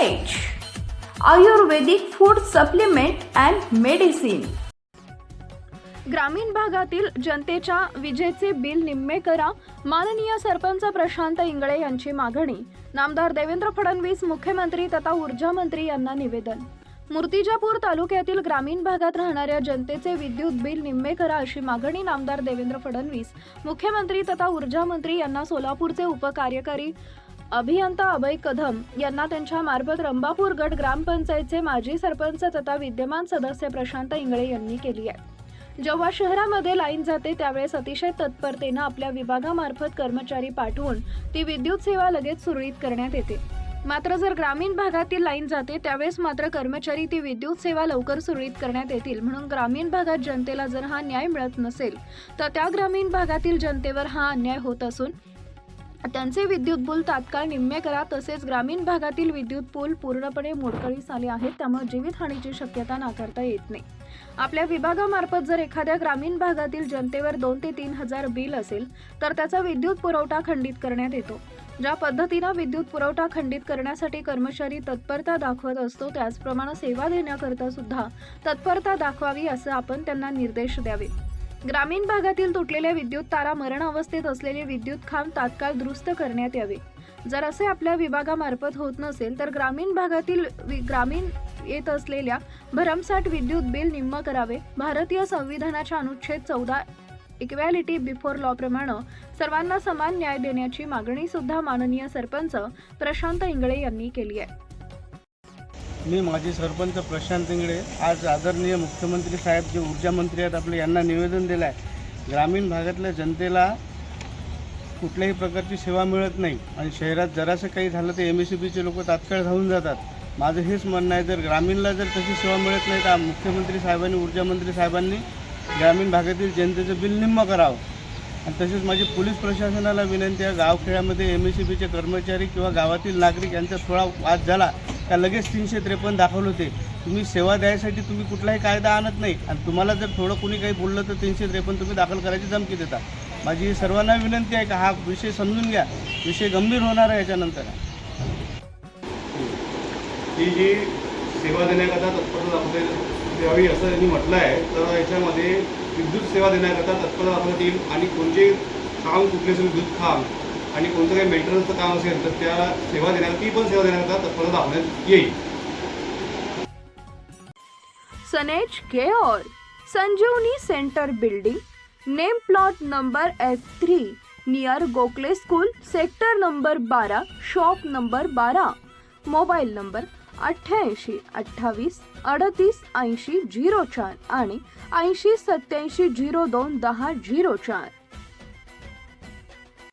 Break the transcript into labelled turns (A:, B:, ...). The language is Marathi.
A: Ayurvedic food supplement and medicine
B: ग्रामीण भागातील जनतेच्या विजेचे बिल निम्मे करा. माननीय सरपंच प्रशांत इंगळे यांची मागणी. नामदार देवेंद्र फडणवीस मुख्यमंत्री तथा ऊर्जा मंत्री यांना निवेदन. मूर्तिजापूर तालुक्यातील ग्रामीण भागात राहणाऱ्या जनतेचे विद्युत बिल निम्मे करा अशी मागणी नामदार देवेंद्र फडणवीस मुख्यमंत्री तथा ऊर्जा मंत्री यांना सोलापूरचे उपकार्यकारी अभियंता अभय कदम यांना त्यांच्या मार्फत रंबापूर गट ग्रामपंचायतचे माजी सरपंच तथा विद्यमान सदस्य प्रशांत इंगळे यांनी केली आहे. जेव्हा शहरामध्ये लाईन जाते त्यावेळेस अतिशय तत्परतेनं आपल्या विभागामार्फत कर्मचारी पाठवून ती विद्युत सेवा लगेच सुरळीत करण्यात येते. मात्र जर ग्रामीण भागातील लाईन जाते त्यावेळेस मात्र कर्मचारी ती विद्युत सेवा लवकर सुरळीत करण्यात येतील. म्हणून ग्रामीण भागात जनतेला जर हा न्याय मिळत नसेल तर त्या ग्रामीण भागातील जनतेवर हा अन्याय होत असून त्यांचे विद्युत पूल तात्काळ निम्मे करा तसेच ग्रामीण भागातील विद्युत पूल पूर्णपणे मोडकळीस आले आहेत त्यामुळे जीवितहानीची शक्यता नाकारता येत नाही. आपल्या विभागामार्फत जर एखाद्या ग्रामीण भागातील जनतेवर दोन ते तीन हजार बिल असेल तर त्याचा विद्युत पुरवठा खंडित करण्यात येतो. ज्या पद्धतीनं विद्युत पुरवठा खंडित करण्यासाठी कर्मचारी तत्परता दाखवत असतो त्याचप्रमाणे सेवा देण्याकरता सुद्धा तत्परता दाखवावी असं आपण त्यांना निर्देश द्यावे ग्रामीण भागातील तुटलेल्या विद्युत तारा मरण अवस्थेत असलेले विद्युत खांब तात्काळ दुरुस्त करण्यात यावे. जर असे आपल्या विभागामार्फत होत नसेल तर ग्रामीण भागातील वि- ग्रामीण येत असलेल्या भरमसाठ विद्युत बिल निम्म करावे. भारतीय संविधानाच्या अनुच्छेद चौदा इक्वॅलिटी बिफोर लॉ प्रमाणे सर्वांना समान न्याय देण्याची मागणी सुद्धा माननीय सरपंच प्रशांत इंगळे यांनी केली आहे.
C: मी माजी सरपंच प्रशांत इंगळे आज आदरणीय मुख्यमंत्री साहेब जे ऊर्जा मंत्री आहेत आपले यांना निवेदन दिलं आहे ग्रामीण भागातल्या जनतेला कुठल्याही प्रकारची सेवा मिळत नाही आणि शहरात जरासं काही झालं तर एम एस सी बीचे लोक तात्काळ धावून जातात. माझं हेच म्हणणं आहे जर ग्रामीणला जर तशी सेवा मिळत नाही तर मुख्यमंत्री साहेबांनी ऊर्जामंत्री साहेबांनी ग्रामीण भागातील जनतेचं बिल निम्म करावं. आणि तसेच माझी पोलीस प्रशासनाला विनंती आहे गावखेड्यामध्ये एम एस सी बीचे कर्मचारी किंवा गावातील नागरिक यांचा थोडा वाद झाला का लगेच तीनशे त्रेपन्न दाखवले होते? तुम्ही सेवा द्यायसाठी तुम्ही कुठलाही कायदा आणत नाही. आणि तुम्हाला जर थोडं कोणी काही बोललं तर तीनशे त्रेपन्न तुम्ही दाखल करायची धमकी देता माझी सर्वांना विनंती आहे का हा विषय समजून घ्या. विषय गंभीर होणार आहे याच्यानंतर.
D: ही जी सेवा देण्याकरता तत्परता दाखवते द्यावी असं त्यांनी म्हटलं आहे तर याच्यामध्ये विद्युत सेवा देण्याकरता तत्परता दाखवण्यात येईल आणि कोणते काम कुठले असेल विद्युत काम आणि कोणतं काही मेंटेनन्सचं काम असेल तर त्या सेवा देण्याकरता ती पण सेवा देण्याचा तत्परता दाखवण्यात येईल.
B: सनेज care Sanjeevani centre building name plot number F three near Gokhale school sector number बारा शॉप नंबर बारा मोबाईल नंबर अठ्ठ्याऐंशी अठ्ठावीस अडतीस ऐंशी झिरो चार आणि ऐंशी सत्याऐंशी झिरो दोन दहा झिरो चार.